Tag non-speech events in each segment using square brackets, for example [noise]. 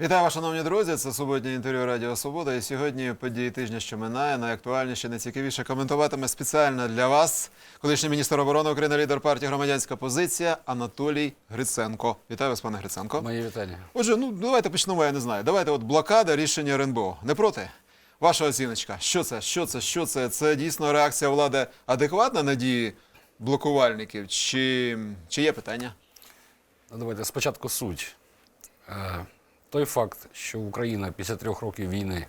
Вітаю вас, шановні друзі. Це суботнє інтерв'ю Радіо Свобода. І сьогодні події тижня, що минає, найактуальніше, найцікавіше коментуватиме спеціально для вас колишній міністр оборони України, лідер партії Громадянська позиція Анатолій Гриценко. Вітаю вас, пане Гриценко. Мої вітання. Отже, ну давайте почнемо. Я не знаю. Давайте, от блокада рішення РНБО. Не проти? Ваша оціночка. Що це? Що це? Що це? Це дійсно реакція влади адекватна на дії блокувальників? Чи, чи є питання? Ну, Давайте спочатку суть. Той факт, що Україна після трьох років війни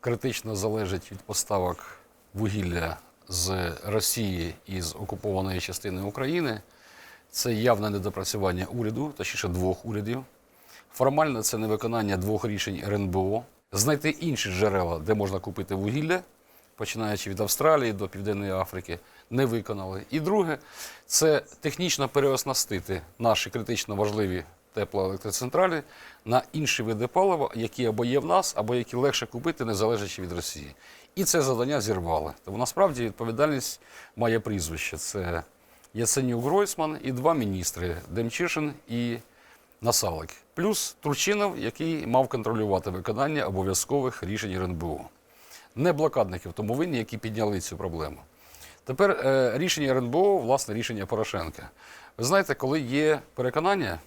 критично залежить від поставок вугілля з Росії і з окупованої частини України, це явне недопрацювання уряду, точніше двох урядів. Формально це невиконання двох рішень РНБО. Знайти інші джерела, де можна купити вугілля, починаючи від Австралії до Південної Африки, не виконали. І друге, це технічно переоснастити наші критично важливі теплоелектроцентралі на інші види палива, які або є в нас, або які легше купити, не залежачи від Росії. І це завдання зірвали. Тому насправді відповідальність має прізвище. Це Яценюк Гройсман і два міністри Демчишин і Насалик. Плюс Турчинов, який мав контролювати виконання обов'язкових рішень РНБО. Не блокадники в тому винні, які підняли цю проблему. Тепер е, рішення РНБО, власне, рішення Порошенка. Ви знаєте, коли є переконання,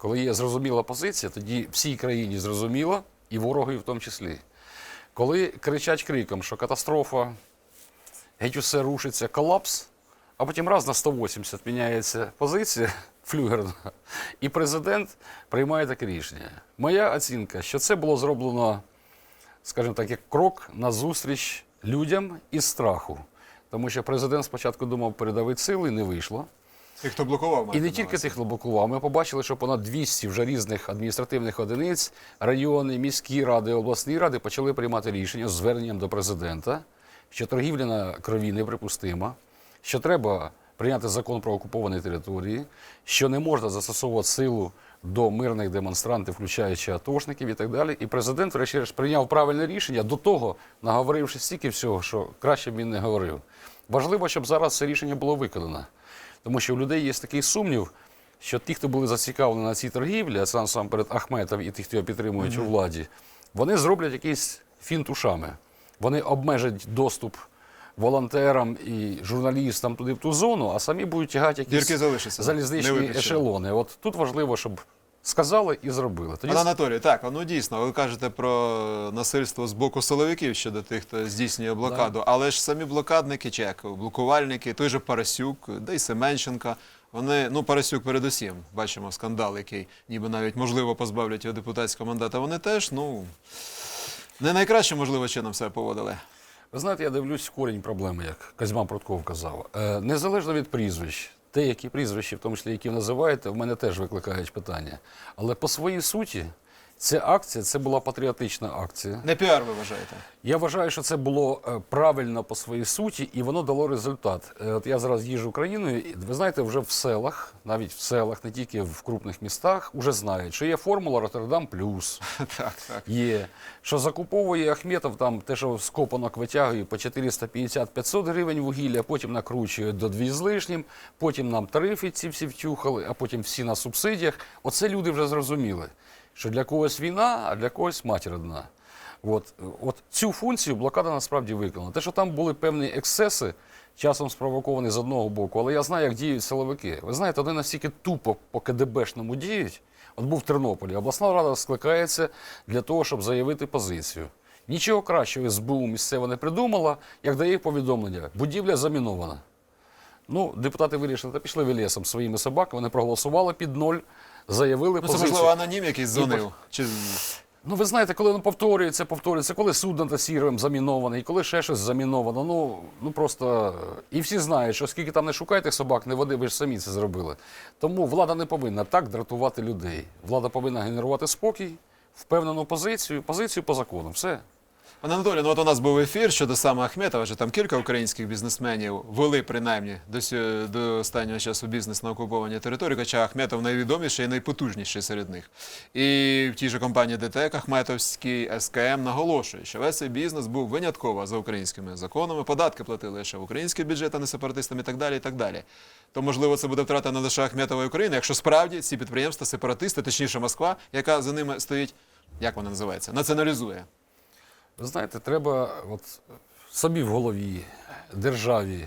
коли є зрозуміла позиція, тоді всій країні зрозуміло, і ворогові в тому числі. Коли кричать криком, що катастрофа, геть усе рушиться, колапс, а потім раз на 180 міняється позиція [laughs] флюгерна, і президент приймає таке рішення. Моя оцінка, що це було зроблено, скажімо так, як крок на зустріч людям із страху. Тому що президент спочатку думав передавити сили, не вийшло. Тих, хто блокував, І маєте не на тільки увазі? тих блокував. Ми побачили, що понад 200 вже різних адміністративних одиниць, райони, міські ради, обласні ради почали приймати рішення з зверненням до президента, що торгівля на крові неприпустима, що треба прийняти закон про окуповані території, що не можна застосовувати силу до мирних демонстрантів, включаючи атошників і так далі. І президент, врешті-решт, прийняв правильне рішення до того, наговоривши стільки всього, що краще б він не говорив. Важливо, щоб зараз це рішення було виконано. Тому що у людей є такий сумнів, що ті, хто були зацікавлені на цій торгівлі, а сам перед Ахметов і ті, хто його підтримують у владі, вони зроблять якийсь фінт ушами. Вони обмежать доступ волонтерам і журналістам туди в ту зону, а самі будуть тягати якісь залишаться. Залізничні ешелони. От тут важливо, щоб сказали і зробили. Тоді Пане Анатолій, так, ну дійсно, ви кажете про насильство з боку силовиків щодо тих, хто здійснює блокаду, але ж самі блокадники, чи як блокувальники, той же Парасюк, да й Семенченка. Вони, ну Парасюк передусім, бачимо скандал, який ніби навіть можливо позбавлять його депутатського мандата. Вони теж, ну не найкраще, можливо, чином себе поводили. Ви знаєте, я дивлюсь корінь проблеми, як Казьман Прутков казав. Е, незалежно від прізвищ, те, які прізвища, в тому числі, які називаєте, в мене теж викликають питання. Але по своїй суті, ця акція це була патріотична акція. Не піар, ви вважаєте? Я вважаю, що це було е, правильно по своїй суті, і воно дало результат. Е, От я зараз їжджу Україною, і ви знаєте, вже в селах, навіть в селах, не тільки в крупних містах, вже знають, що є формула Роттердам Плюс. [laughs] Так, так. Є. Що закуповує Ахметов там те, що з копанок витягує по 450-500 гривень вугілля, потім накручує до 2 з лишнім, потім нам тарифи ці всі втюхали, а потім всі на субсидіях. Оце люди вже зрозуміли, що для когось війна, а для когось матір одна. От, от цю функцію блокада насправді виконала. Те, що там були певні ексцеси, часом спровоковані з одного боку, але я знаю, як діють силовики. Ви знаєте, вони настільки тупо по КДБшному діють. От був в Тернополі, обласна рада скликається для того, щоб заявити позицію. Нічого кращого СБУ місцево не придумала, як дає повідомлення. Будівля замінована. Ну, депутати вирішили, та пішли ви лісом своїми собаками, вони проголосували під ноль, заявили Ну, це позицію. можливо анонім якийсь дзвонив. Чи Ну, ви знаєте, коли воно повторюється, повторюється, коли суд над сірим замінований, коли ще щось заміновано. Ну, ну просто і всі знають, що скільки там не шукайте собак, не води, ви ж самі це зробили. Тому влада не повинна так дратувати людей. Влада повинна генерувати спокій, впевнену позицію, позицію по закону. Все. Пане Анатолію, ну от у нас був ефір щодо саме Ахметова, що там кілька українських бізнесменів вели принаймні до, до останнього часу бізнес на окупованій території, хоча Ахметов найвідоміший і найпотужніший серед них. І в тій же компанії ДТЕК Ахметовський СКМ наголошує, що весь цей бізнес був винятково за українськими законами, податки платили лише в український бюджет, а не сепаратистам і так далі. і так далі. То, можливо, це буде втрата не лише Ахметова і України, якщо справді ці підприємства, сепаратисти, точніше Москва, яка за ними стоїть, як вона називається, націоналізує. Ви знаєте, треба от собі в голові, державі,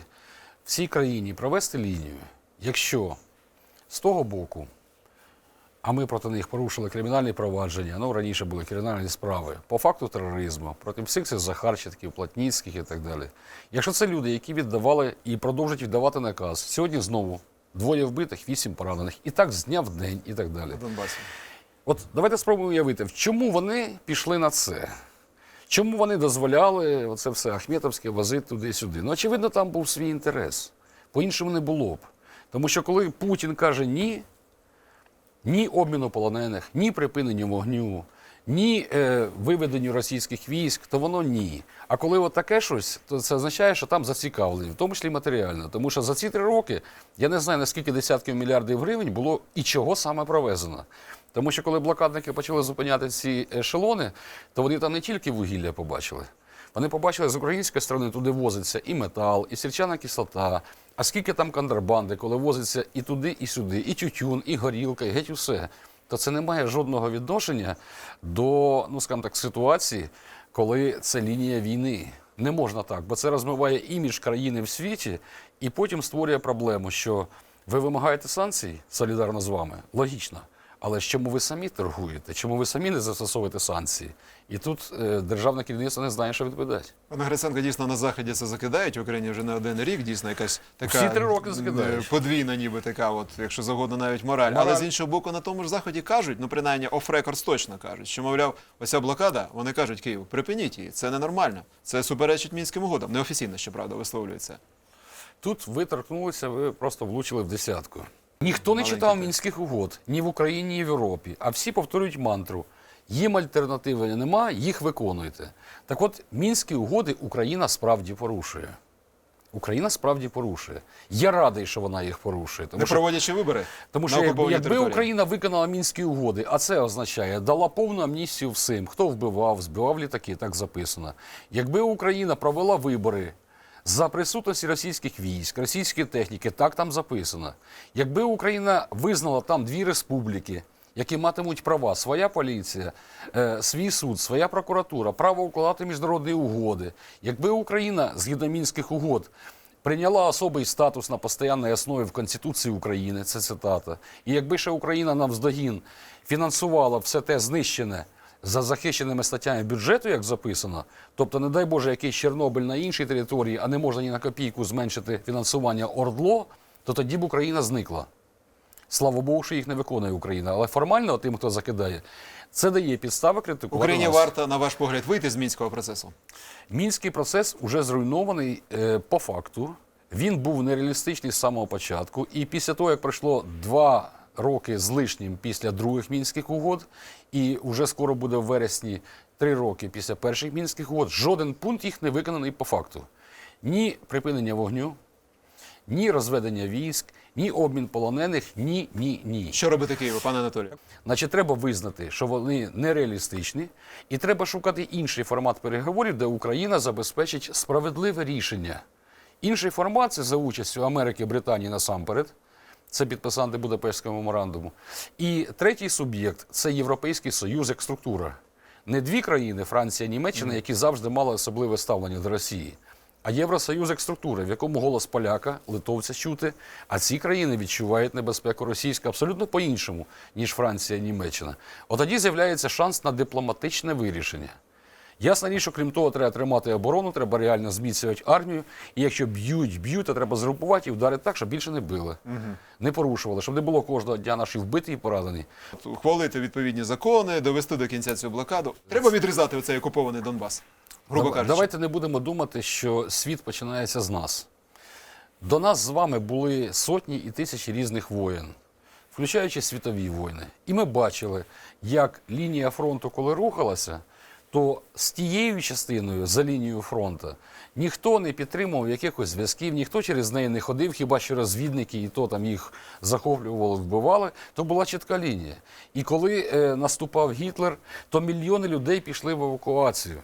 всій країні провести лінію. Якщо з того боку, а ми проти них порушили кримінальні провадження, ну раніше були кримінальні справи по факту тероризму, проти всіх цих Захарченків, Платніцьких і так далі. Якщо це люди, які віддавали і продовжують віддавати наказ, сьогодні знову двоє вбитих, вісім поранених, і так з дня в день, і так далі. От давайте спробуємо уявити, в чому вони пішли на це. Чому вони дозволяли оце все Ахметовське возити туди-сюди? Ну, очевидно, там був свій інтерес. По-іншому не було б. Тому що коли Путін каже ні, ні обміну полонених, ні припиненню вогню, ні е, виведенню російських військ, то воно ні. А коли от таке щось, то це означає, що там зацікавлені, в тому числі матеріально. Тому що за ці три роки я не знаю, наскільки десятків мільярдів гривень було і чого саме провезено. Тому що коли блокадники почали зупиняти ці ешелони, то вони там не тільки вугілля побачили. Вони побачили з української сторони туди возиться і метал, і сірчана кислота. А скільки там контрабанди, коли возиться і туди, і сюди, і тютюн, і горілка, і геть усе. То це не має жодного відношення до, ну скажімо так, ситуації, коли це лінія війни. Не можна так, бо це розмиває імідж країни в світі і потім створює проблему, що ви вимагаєте санкцій солідарно з вами. Логічно. Але ж чому ви самі торгуєте? Чому ви самі не застосовуєте санкції? І тут е, державне керівництво не знає, що відповідати. Пане Гриценко, дійсно на заході це закидають в Україні вже не один рік. Дійсно, якась така Всі три роки закидають. подвійна, ніби така, от, якщо завгодно, навіть мораль. Мораль. Але з іншого боку, на тому ж заході кажуть, ну принаймні оф-рекордс точно кажуть, що мовляв, оця блокада, вони кажуть Києву, припиніть її, це ненормально. Це суперечить мінським угодам. Неофіційно, щоправда, висловлюється. Тут ви торкнулися, ви просто влучили в десятку. Ніхто не читав мінських угод ні в Україні, ні в Європі, а всі повторюють мантру. Їм альтернативи нема, їх виконуйте. Так от, мінські угоди Україна справді порушує. Україна справді порушує. Я радий, що вона їх порушує. Тому Не що проводячи вибори Тому що як- окупованій якби. Україна виконала мінські угоди, а це означає, дала повну амністію всім, хто вбивав, збивав літаки, так записано. Якби Україна провела вибори за присутності російських військ, російської техніки, так там записано. Якби Україна визнала там дві республіки. Які матимуть права, своя поліція, е, свій суд, своя прокуратура, право укладати міжнародні угоди. Якби Україна згідно мінських угод прийняла особий статус на постійній основі в Конституції України, це цитата. І якби ще Україна навздогін фінансувала все те знищене за захищеними статтями бюджету, як записано, тобто, не дай Боже, якийсь Чорнобиль на іншій території, а не можна ні на копійку зменшити фінансування ОРДЛО, то тоді б Україна зникла. Слава Богу, що їх не виконує Україна. Але формально тим, хто закидає, це дає підстави критикувати. Україні нас. варто, на ваш погляд, вийти з мінського процесу. Мінський процес вже зруйнований е, по факту. Він був нереалістичний з самого початку. І після того, як пройшло два роки з лишнім після других мінських угод, і вже скоро буде в вересні три роки після перших мінських угод, жоден пункт їх не виконаний по факту. Ні припинення вогню, ні розведення військ, ні обмін полонених, ні, ні, ні. Що робити Києву, пане Анатолію? Значить, треба визнати, що вони нереалістичні, і треба шукати інший формат переговорів, де Україна забезпечить справедливе рішення. Інший формат це за участю Америки, Британії насамперед. Це підписанти Будапештського меморандуму. І третій суб'єкт це Європейський Союз як структура. Не дві країни, Франція, Німеччина, які завжди мали особливе ставлення до Росії, а Євросоюз як структура, в якому голос поляка, литовця чути, а ці країни відчувають небезпеку російську абсолютно по-іншому, ніж Франція, Німеччина. От тоді з'являється шанс на дипломатичне вирішення. Ясна річ, що крім того, треба тримати оборону, треба реально зміцнювати армію. І якщо б'ють, б'ють, то треба згрупувати і вдарити так, щоб більше не били, не порушували, щоб не було кожного дня наші вбиті і поранені. Ухвалити відповідні закони, довести до кінця цю блокаду. Треба відрізати оцей окупований Донбас. Грубо кажучи. Давайте не будемо думати, що світ починається з нас. До нас з вами були сотні і тисячі різних воєн, включаючи світові війни. І ми бачили, як лінія фронту, коли рухалася, то з тією частиною за лінією фронту ніхто не підтримував якихось зв'язків, ніхто через неї не ходив, хіба що розвідники, і то там їх захоплювали, вбивали, то була чітка лінія. І коли е, наступав Гітлер, то мільйони людей пішли в евакуацію.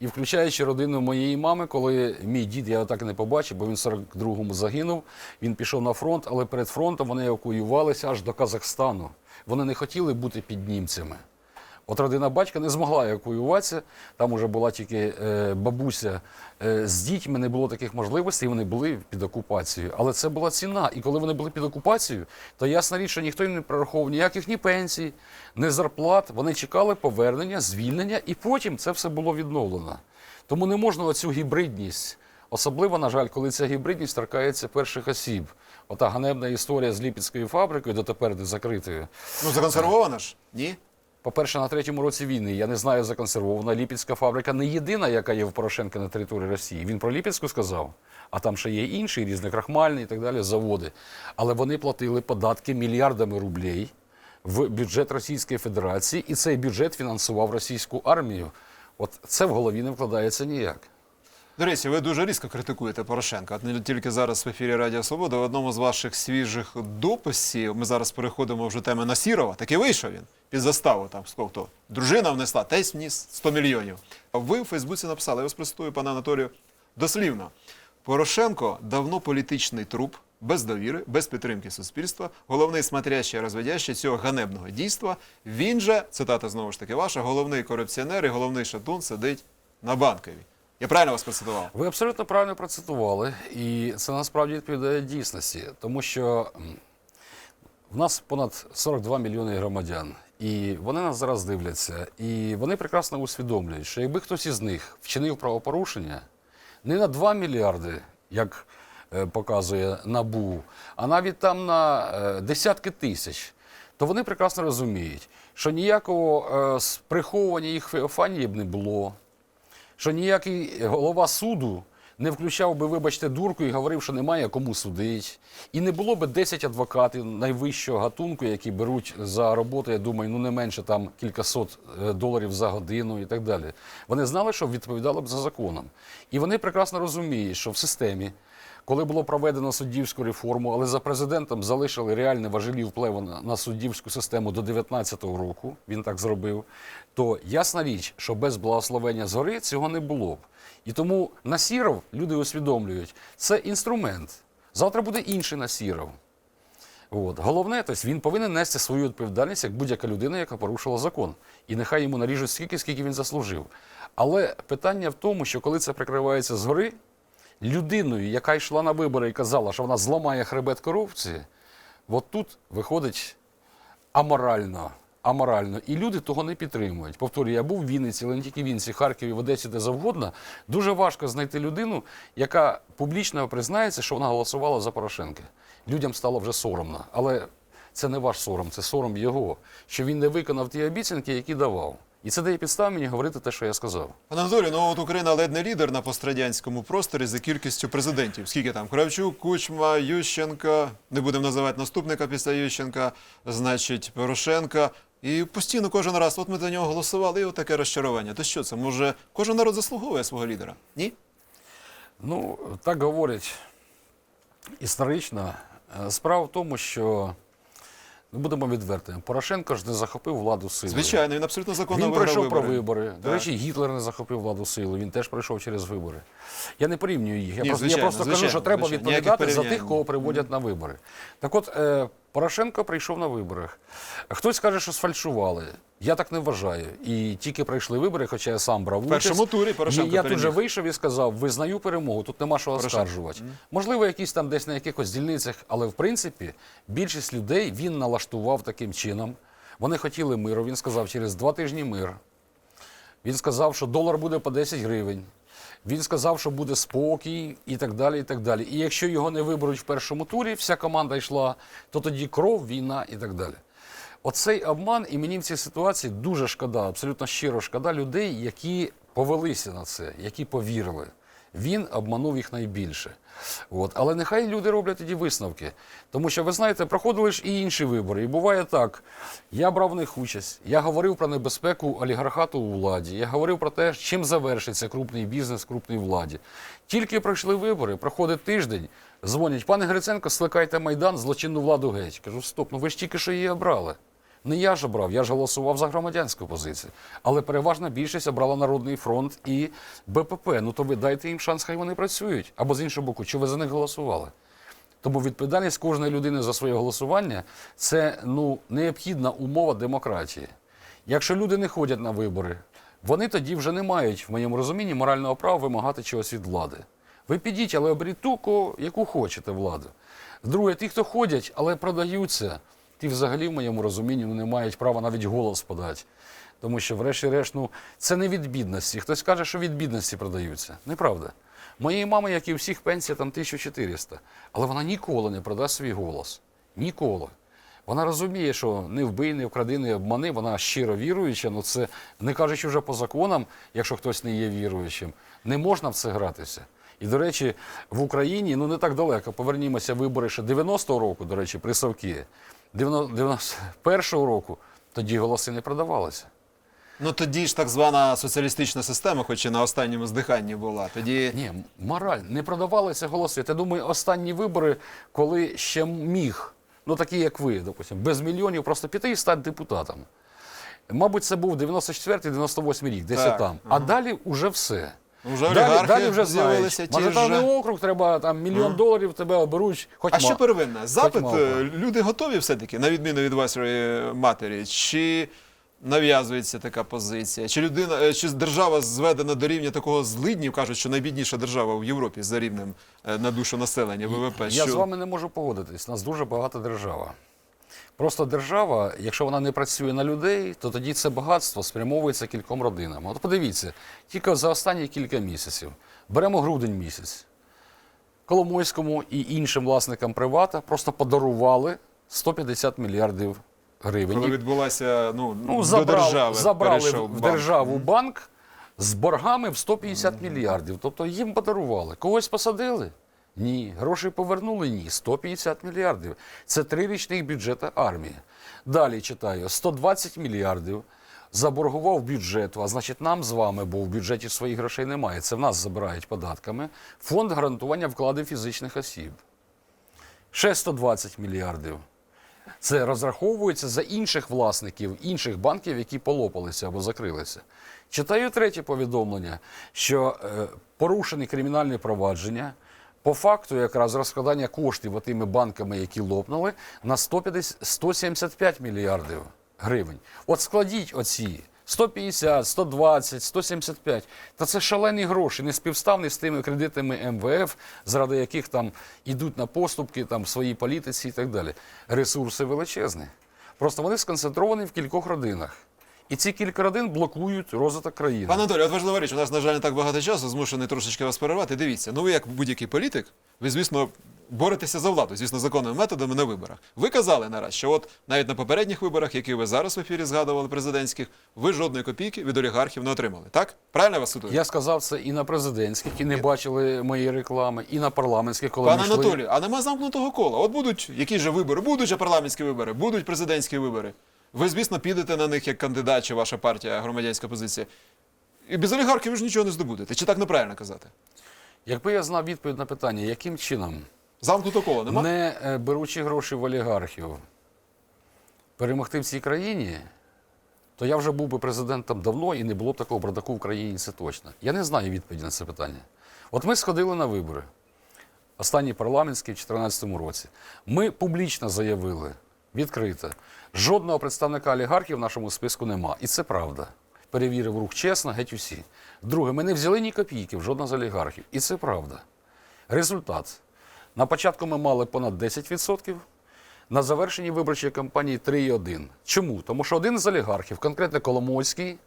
І включаючи родину моєї мами, коли мій дід, я так і не побачив, бо він в 42-му загинув, він пішов на фронт, але перед фронтом вони евакуювалися аж до Казахстану. Вони не хотіли бути під німцями. От родина батька не змогла евакуюватися. Там уже була тільки е, бабуся е, з дітьми, не було таких можливостей, вони були під окупацією. Але це була ціна. І коли вони були під окупацією, то ясна річ, що ніхто їм не прораховував ніяких ні пенсій, ні зарплат. Вони чекали повернення, звільнення, і потім це все було відновлено. Тому не можна оцю гібридність. Особливо, на жаль, коли ця гібридність торкається перших осіб. Ота ганебна історія з Ліпецькою фабрикою, дотепер не закритою. Ну, законсервована ж? Ні? По-перше, на третьому році війни я не знаю законсервована Ліпецька фабрика не єдина, яка є в Порошенка на території Росії. Він про Ліпецьку сказав, а там ще є інші, різні крахмальні і так далі, заводи. Але вони платили податки мільярдами рублей в бюджет Російської Федерації, і цей бюджет фінансував російську армію. От це в голові не вкладається ніяк. До речі, ви дуже різко критикуєте Порошенка. От не тільки зараз в ефірі Радіо Свобода. В одному з ваших свіжих дописів ми зараз переходимо вже теми на Сірова. Так і вийшов він під заставу. Там скільки дружина внесла, тесть вніс 100 мільйонів. А ви в Фейсбуці написали, я вас процитую, пане Анатолію, дослівно. Порошенко давно політичний труп, без довіри, без підтримки суспільства, головний смотрящий і розводящий цього ганебного дійства. Він же, цитата знову ж таки ваша, головний корупціонер і головний шатун сидить на банковій. Я правильно вас процитував? Ви абсолютно правильно процитували, і це насправді відповідає дійсності, тому що в нас понад 42 мільйони громадян, і вони нас зараз дивляться, і вони прекрасно усвідомлюють, що якби хтось із них вчинив правопорушення не на 2 мільярди, як е, показує НАБУ, а навіть там на е, десятки тисяч, то вони прекрасно розуміють, що ніякого е, приховування їх феофанії б не було що ніякий голова суду не включав би, вибачте, дурку і говорив, що немає кому судить. І не було би 10 адвокатів найвищого гатунку, які беруть за роботу, я думаю, ну не менше там кількасот е, доларів за годину і так далі. Вони знали, що відповідали б за законом. І вони прекрасно розуміють, що в системі. Коли було проведено суддівську реформу, але за президентом залишили реальний важелі впливу на, на суддівську систему до 2019 року, він так зробив, то ясна річ, що без благословення згори цього не було б. І тому Насіров, люди усвідомлюють, це інструмент. Завтра буде інший Насіров. От. Головне, тобто він повинен нести свою відповідальність як будь-яка людина, яка порушила закон. І нехай йому наріжуть стільки, скільки він заслужив. Але питання в тому, що коли це прикривається згори, людиною, яка йшла на вибори і казала, що вона зламає хребет корупції, от тут виходить аморально. Аморально. І люди того не підтримують. Повторюю, я був в Вінниці, але не тільки в Вінниці, Харкові, в Одесі, де завгодно. Дуже важко знайти людину, яка публічно признається, що вона голосувала за Порошенка. Людям стало вже соромно. Але це не ваш сором, це сором його, що він не виконав ті обіцянки, які давав. І це дає підстав мені говорити те, що я сказав. Пане Анатолію, ну от Україна ледь не лідер на пострадянському просторі за кількістю президентів. Скільки там? Кравчук, Кучма, Ющенка, не будемо називати наступника після Ющенка, значить, Порошенка. І постійно кожен раз, от ми за нього голосували, і от таке розчарування. То що це? Може, кожен народ заслуговує свого лідера? Ні? Ну, так говорять історично. Справа в тому, що будемо відвертими. Порошенко ж не захопив владу силою. Звичайно, він абсолютно законно Він пройшов вибори. про вибори. До речі, Гітлер не захопив владу силу, він теж пройшов через вибори. Я не порівнюю їх. Я Ні, просто, я звичайно, кажу, що треба звичайно. відповідати за тих, кого приводять на вибори. Так от, е, Порошенко прийшов на виборах. Хтось каже, що сфальшували. Я так не вважаю. І тільки пройшли вибори, хоча я сам брав В участь. першому турі Порошенко Я, тут же вийшов і сказав, визнаю перемогу, тут нема що оскаржувати. Можливо, якісь там десь на якихось дільницях, але в принципі більшість людей він налаштував таким чином. Вони хотіли миру. Він сказав, через два тижні мир. Він сказав, що долар буде по 10 гривень. Він сказав, що буде спокій і так далі. І так далі. І якщо його не виберуть в першому турі, вся команда йшла, то тоді кров, війна і так далі. Оцей обман, і мені в цій ситуації дуже шкода, абсолютно щиро шкода людей, які повелися на це, які повірили. Він обманув їх найбільше. От. Але нехай люди роблять тоді висновки. Тому що, ви знаєте, проходили ж і інші вибори. І буває так. Я брав в них участь, я говорив про небезпеку олігархату у владі, я говорив про те, чим завершиться крупний бізнес крупній владі. Тільки пройшли вибори, проходить тиждень, дзвонять, пане Гриценко, скликайте Майдан, злочинну владу геть. Кажу, стоп, ну ви ж тільки що її обрали. Не я ж обрав, я ж голосував за громадянську позицію. Але переважна більшість обрала Народний фронт і БПП. Ну то ви дайте їм шанс, хай вони працюють. Або з іншого боку, чи ви за них голосували? Тому відповідальність кожної людини за своє голосування це ну, необхідна умова демократії. Якщо люди не ходять на вибори, вони тоді вже не мають, в моєму розумінні, морального права вимагати чогось від влади. Ви підіть, але оберіть ту, яку хочете владу. Друге, ті, хто ходять, але продаються, ті взагалі, в моєму розумінні, не мають права навіть голос подати. Тому що, врешті-решт, ну, це не від бідності. Хтось каже, що від бідності продаються. Неправда. Моєї мами, як і у всіх, пенсія там 1400. Але вона ніколи не продасть свій голос. Ніколи. Вона розуміє, що не вбий, не вкради, не обмани, вона щиро віруюча, ну це не кажучи вже по законам, якщо хтось не є віруючим, не можна в це гратися. І, до речі, в Україні ну не так далеко. Повернімося вибори ще 90-го року, до речі, при Савкі. 91-го року тоді голоси не продавалися. Ну тоді ж так звана соціалістична система, хоч і на останньому здиханні була. Тоді Ні, мораль, не продавалися голоси. Я думаю, останні вибори, коли ще міг, ну такі як ви, допустим, без мільйонів просто піти і стати депутатом. Мабуть, це був 94-98 рік, десь Так, там. А далі вже все. Вже далі, олігархи далі вже з'явилися ті Мажоритарний ж. округ, треба там мільйон доларів, тебе оберуть. Хоч А ма- що первинне? Запит е, люди готові все-таки, на відміну від вашої матері, чи нав'язується така позиція? Чи людина, е, чи держава зведена до рівня такого злиднів, кажуть, що найбідніша держава в Європі за рівнем е, на душу населення ВВП? Я що... з вами не можу погодитись. У нас дуже багата держава. Просто держава, якщо вона не працює на людей, то тоді це багатство спрямовується кільком родинам. От подивіться, тільки за останні кілька місяців. Беремо грудень місяць. Коломойському і іншим власникам привата просто подарували 150 мільярдів гривень. Коли відбулася ну, Ну, до забрали, держави, забрали в банк. державу банк з боргами в 150 мільярдів. Тобто їм подарували. Когось посадили? Ні. Гроші повернули? Ні. 150 мільярдів. Це трирічних бюджета армії. Далі читаю: 120 мільярдів заборгував бюджету, а значить, нам з вами, бо в бюджеті своїх грошей немає. Це в нас забирають податками. Фонд гарантування вкладів фізичних осіб. Ще 120 мільярдів. Це розраховується за інших власників, інших банків, які полопалися або закрилися. Читаю третє повідомлення, що е, порушені кримінальні провадження по факту якраз розкладання коштів тими банками, які лопнули, на 150, 175 мільярдів гривень. От складіть оці 150, 120, 175. Та це шалені гроші, не співставні з тими кредитами МВФ, заради яких там ідуть на поступки там, в своїй політиці і так далі. Ресурси величезні. Просто вони сконцентровані в кількох родинах. І ці кілька родин блокують розвиток країни. Пане Анатолій, от важлива річ, у нас, на жаль, не так багато часу, змушений трошечки вас перервати. Дивіться, ну ви як будь-який політик, ви, звісно, боретеся за владу, звісно, законними методами на виборах. Ви казали нараз, що от навіть на попередніх виборах, які ви зараз в ефірі згадували, президентських, ви жодної копійки від олігархів не отримали. Так? Правильно я вас цитую? Я сказав це і на президентських, і не бачили мої реклами, і на парламентських, коли Пане. Анатолію, а нема замкнутого кола. От будуть які ж вибори, будуть же парламентські вибори, будуть президентські вибори. Ви, звісно, підете на них як кандидат чи ваша партія, громадянська позиція. І без олігархів ви ж нічого не здобудете. Чи так неправильно казати? Якби я знав відповідь на питання, яким чином Замкнутого кола нема? не е, беручи гроші в олігархів, перемогти в цій країні, то я вже був би президентом давно і не було б такого бардаку в країні, це точно. Я не знаю відповіді на це питання. От ми сходили на вибори. Останній парламентський в 2014 році. Ми публічно заявили, відкрито, жодного представника олігархів в нашому списку нема. І це правда. Перевірив рух чесно, геть усі. Друге, ми не взяли ні копійки в жодного з олігархів. І це правда. Результат. На початку ми мали понад 10%, на завершенні виборчої кампанії 3,1. Чому? Тому що один з олігархів, конкретно Коломойський,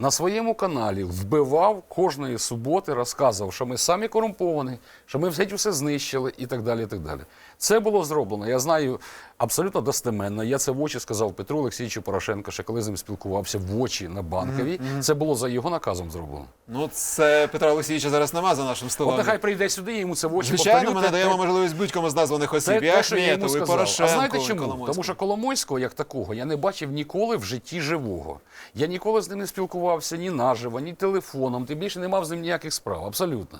на своєму каналі вбивав кожної суботи, розказував, що ми самі корумповані, що ми геть все знищили і так далі. і так далі. Це було зроблено. Я знаю абсолютно достеменно. Я це в очі сказав Петру Олексійовичу Порошенко, ще коли з ним спілкувався в очі на банковій. Це було за його наказом зроблено. Ну, це Петра Олексійовича зараз нема за нашим столом. От нехай прийде сюди, і йому це в очі Звичайно, ми надаємо те- можливість будь-кому з названих осіб. це і те, що я йому Ахметову, сказав. Порошенко, а знаєте чому? Тому що Коломойського, як такого, я не бачив ніколи в житті живого. Я ніколи з ним не спілкувався ні наживо, ні телефоном, тим більше не мав з ним ніяких справ. Абсолютно.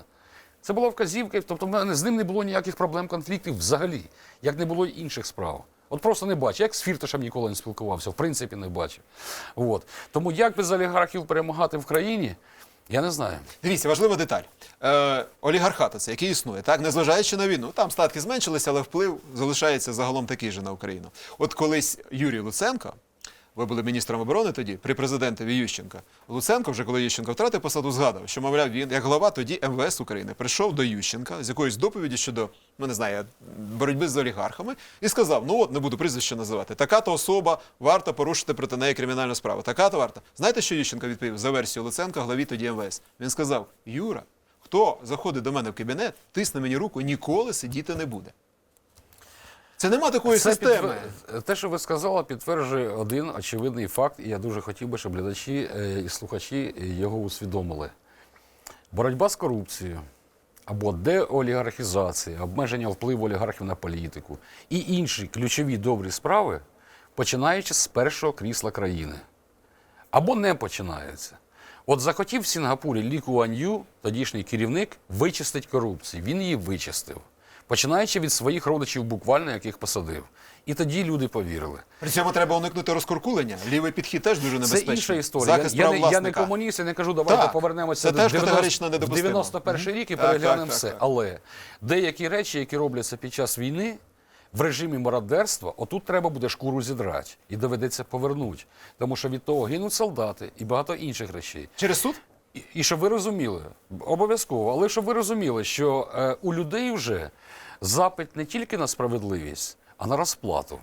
Це була вказівка, тобто в мене з ним не було ніяких проблем, конфліктів взагалі, як не було й інших справ. От просто не бачив. Як з Фірташем ніколи не спілкувався, в принципі, не бачив. От. Тому як без олігархів перемагати в країні, я не знаю. Дивіться, важлива деталь. Е, олігархат оце, який існує, так, незважаючи на війну. Там статки зменшилися, але вплив залишається загалом такий же на Україну. От колись Юрій Луценко, ви були міністром оборони тоді, при президентові Ющенка. Луценко, вже коли Ющенко втратив посаду, згадав, що, мовляв, він, як глава тоді МВС України, прийшов до Ющенка з якоюсь доповіді щодо, ну не знаю, боротьби з олігархами, і сказав: ну от не буду прізвище називати. Така-то особа варто порушити проти неї кримінальну справу. Така-то варта. Знаєте, що Ющенко відповів за версією Луценка, главі тоді МВС? Він сказав: Юра, хто заходить до мене в кабінет, тисне мені руку, ніколи сидіти не буде. Це нема такої Це системи. підтвер- Те, що ви сказали, підтверджує один очевидний факт, і я дуже хотів би, щоб глядачі е, і слухачі його усвідомили. Боротьба з корупцією або деолігархізація, обмеження впливу олігархів на політику і інші ключові добрі справи, починаючи з першого крісла країни. Або не починаються. От захотів в Сінгапурі Лі Куан Ю, тодішній керівник, вичистить корупцію. Він її вичистив, починаючи від своїх родичів, буквально яких посадив. І тоді люди повірили. При цьому треба уникнути розкуркулення. Лівий підхід теж дуже Це інша історія. Захист Я, я, прав не, я не комуніст, я не кажу, давайте Так, повернемося це до теж 90 категорично в недопустимо. 91 рік і Так, переглянемо так, так, все. так. Але деякі речі, які робляться під час війни, в режимі мародерства, отут треба буде шкуру зідрати і доведеться повернути. Тому що від того гинуть солдати і багато інших речей. Через суд? І, щоб ви розуміли, обов'язково, але щоб ви розуміли, що е, у людей вже запит не тільки на справедливість, а на розплату.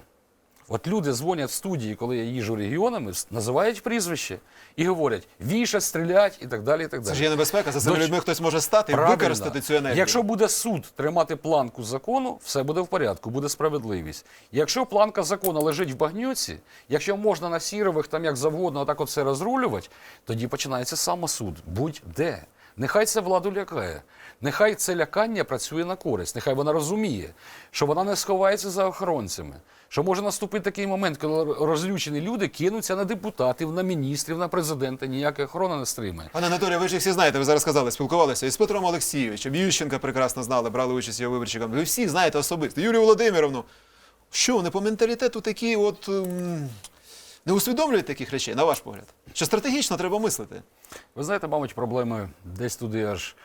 От люди дзвонять в студії, коли я їжджу регіонами, називають прізвище і говорять вішать, стрілять і так далі. І так далі. Це ж є небезпека. За цими Доч- людьми хтось може стати і використати цю енергію. Якщо буде суд тримати планку закону, все буде в порядку, буде справедливість. Якщо планка закону лежить в багнюці, якщо можна на сірових там як завгодно отак от все розрулювати, тоді починається самосуд. Будь-де. Нехай це владу лякає. Нехай це лякання працює на користь. Нехай вона розуміє, що вона не сховається за охоронцями. Що може наступити такий момент, коли розлючені люди кинуться на депутатів, на міністрів, на президента. Ніяка охорона не стримає. Пане Анатолію, ви ж їх всі знаєте, ви зараз сказали, спілкувалися і з Петром Олексійовичем, Ющенка прекрасно знали, брали участь його виборчикам. Ви всі знаєте особисто. Юлію Володимировну. Що, вони по менталітету такі от. ем, не усвідомлюють таких речей, на ваш погляд? Що стратегічно треба мислити? Ви знаєте, мабуть, проблеми десь туди аж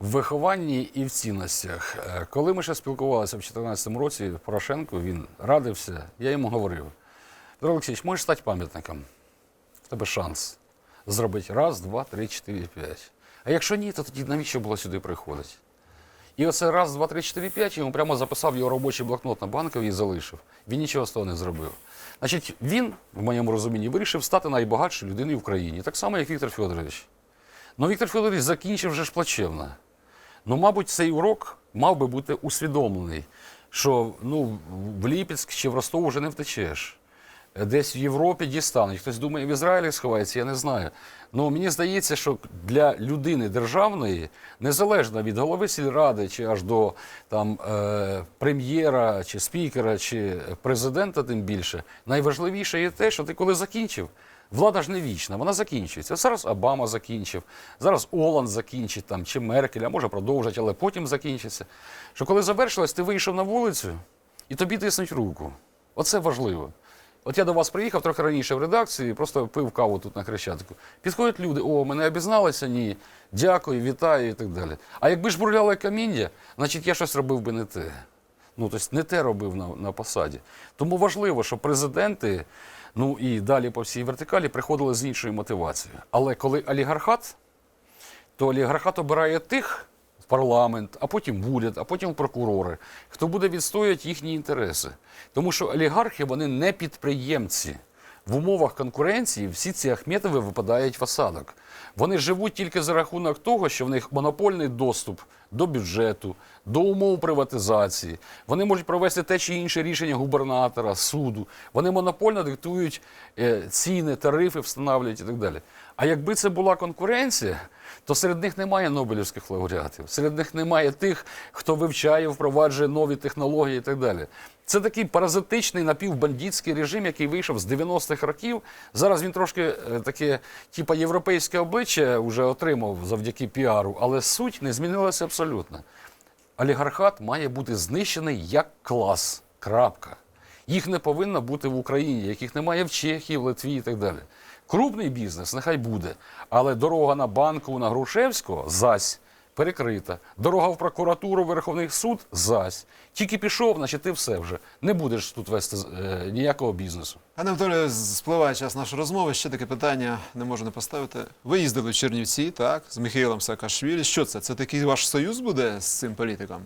в вихованні і в цінностях. Е, Коли ми ще спілкувалися в 2014 році, Порошенко він радився, я йому говорив: Петро Олексійович, можеш стати пам'ятником? В тебе шанс зробити раз, два, три, чотири, п'ять. А якщо ні, то тоді навіщо було сюди приходити? І оце раз, два, три, чотири, п'ять, йому прямо записав його робочий блокнот на банковій і залишив. Він нічого з того не зробив. Значить, він, в моєму розумінні, вирішив стати найбагатшою людиною в країні, так само, як Віктор Федорович. Ну, Віктор Федорович закінчив вже ж плачевно. Ну, мабуть, цей урок мав би бути усвідомлений, що ну, в Ліпецьк чи в Ростов вже не втечеш. Десь в Європі дістануть. Хтось думає, в Ізраїлі сховається, я не знаю. Ну мені здається, що для людини державної, незалежно від голови сільради, чи аж до там, е, прем'єра, чи спікера, чи президента, тим більше, найважливіше є те, що ти коли закінчив, влада ж не вічна, вона закінчується. Зараз Обама закінчив, зараз Оланд закінчить, там, чи Меркель, а може продовжать, але потім закінчиться. Що коли завершилось, ти вийшов на вулицю і тобі тиснуть руку. Оце важливо. От я до вас приїхав трохи раніше в редакції, просто пив каву тут на Хрещатику. Підходять люди, о, мене обізналися, ні, дякую, вітаю і так далі. А якби ж бурляли каміння, значить я щось робив би не те. Ну, тобто не те робив на, на посаді. Тому важливо, що президенти, ну і далі по всій вертикалі приходили з іншою мотивацією. Але коли олігархат, то олігархат обирає тих в парламент, а потім в уряд, а потім в прокурори, хто буде відстоювати їхні інтереси. Тому що олігархи вони не підприємці. В умовах конкуренції всі ці Ахметови випадають в осадок. Вони живуть тільки за рахунок того, що в них монопольний доступ до бюджету, до умов приватизації. Вони можуть провести те чи інше рішення губернатора, суду. Вони монопольно диктують е, ціни, тарифи встановлюють і так далі. А якби це була конкуренція, то серед них немає Нобелівських лауреатів, серед них немає тих, хто вивчає, впроваджує нові технології і так далі. Це такий паразитичний напівбандитський режим, який вийшов з 90-х років. Зараз він трошки е, таке, типа європейське обличчя вже отримав завдяки піару, але суть не змінилася абсолютно. Олігархат має бути знищений як клас. Крапка. Їх не повинно бути в Україні, яких немає в Чехії, в Литві і так далі. Крупний бізнес нехай буде, але дорога на банку на Грушевського зась перекрита. Дорога в прокуратуру, Верховний суд зась. Тільки пішов, значить ти все вже. Не будеш тут вести е, ніякого бізнесу. Пане Анатолію, спливає час нашої розмови. Ще таке питання не можу не поставити. Ви їздили в Чернівці, так, з Михайлом Саакашвілі. Що це? Це такий ваш союз буде з цим політиком?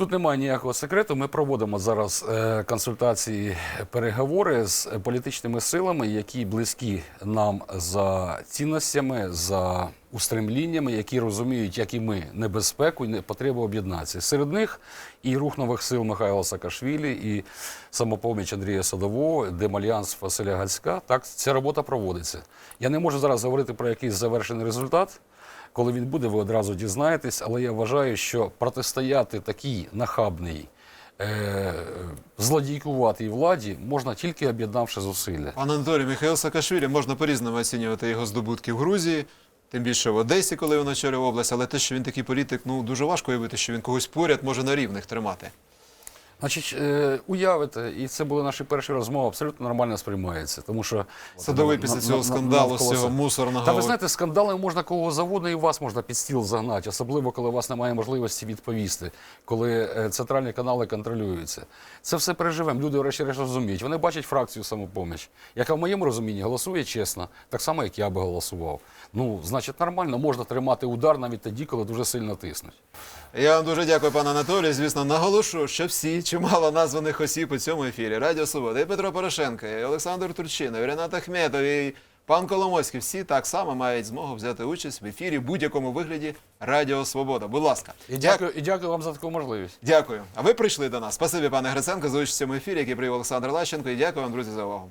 Тут немає ніякого секрету. Ми проводимо зараз е, консультації, переговори з політичними силами, які близькі нам за цінностями, за устремліннями, які розуміють, як і ми, небезпеку і потребу об'єднатися. Серед них і рух нових сил Михайла Саакашвілі, і самопоміч Андрія Садового, Демальянс Василя Гальська. Так, ця робота проводиться. Я не можу зараз говорити про якийсь завершений результат. Коли він буде, ви одразу дізнаєтесь, але я вважаю, що протистояти такій нахабній, е- злодійкуватій владі можна тільки об'єднавши зусилля. Пане Анатолій, Михайло Саакашвілі можна по-різному оцінювати його здобутки в Грузії, тим більше в Одесі, коли він очолював область, але те, що він такий політик, ну дуже важко уявити, що він когось поряд може на рівних тримати. Значить, е, уявите, і це були наші перші розмови, абсолютно нормально сприймається. Тому що Садовий після на- цього на- скандалу, з цього мусорного. Та ви знаєте, скандали можна кого завгодно і вас можна під стіл загнати, особливо коли у вас немає можливості відповісти, коли е, центральні канали контролюються. Це все переживемо. Люди врешті-решт розуміють. Вони бачать фракцію самопоміч, яка в моєму розумінні голосує чесно, так само, як я би голосував. Ну, значить, нормально, можна тримати удар навіть тоді, коли дуже сильно тиснуть. Я вам дуже дякую, пане Анатолію. Звісно, наголошу, що всі чимало названих осіб у цьому ефірі Радіо Свобода, і Петро Порошенко, і Олександр Турчина, і Ренат Ахметов, і пан Коломойський. Всі так само мають змогу взяти участь в ефірі в будь-якому вигляді Радіо Свобода. Будь ласка, І дякую, і дякую вам за таку можливість. Дякую. А ви прийшли до нас. Спасибі, пане Гриценко, за участь в цьому ефірі, який привів Олександр Лащенко. І дякую вам, друзі, за увагу.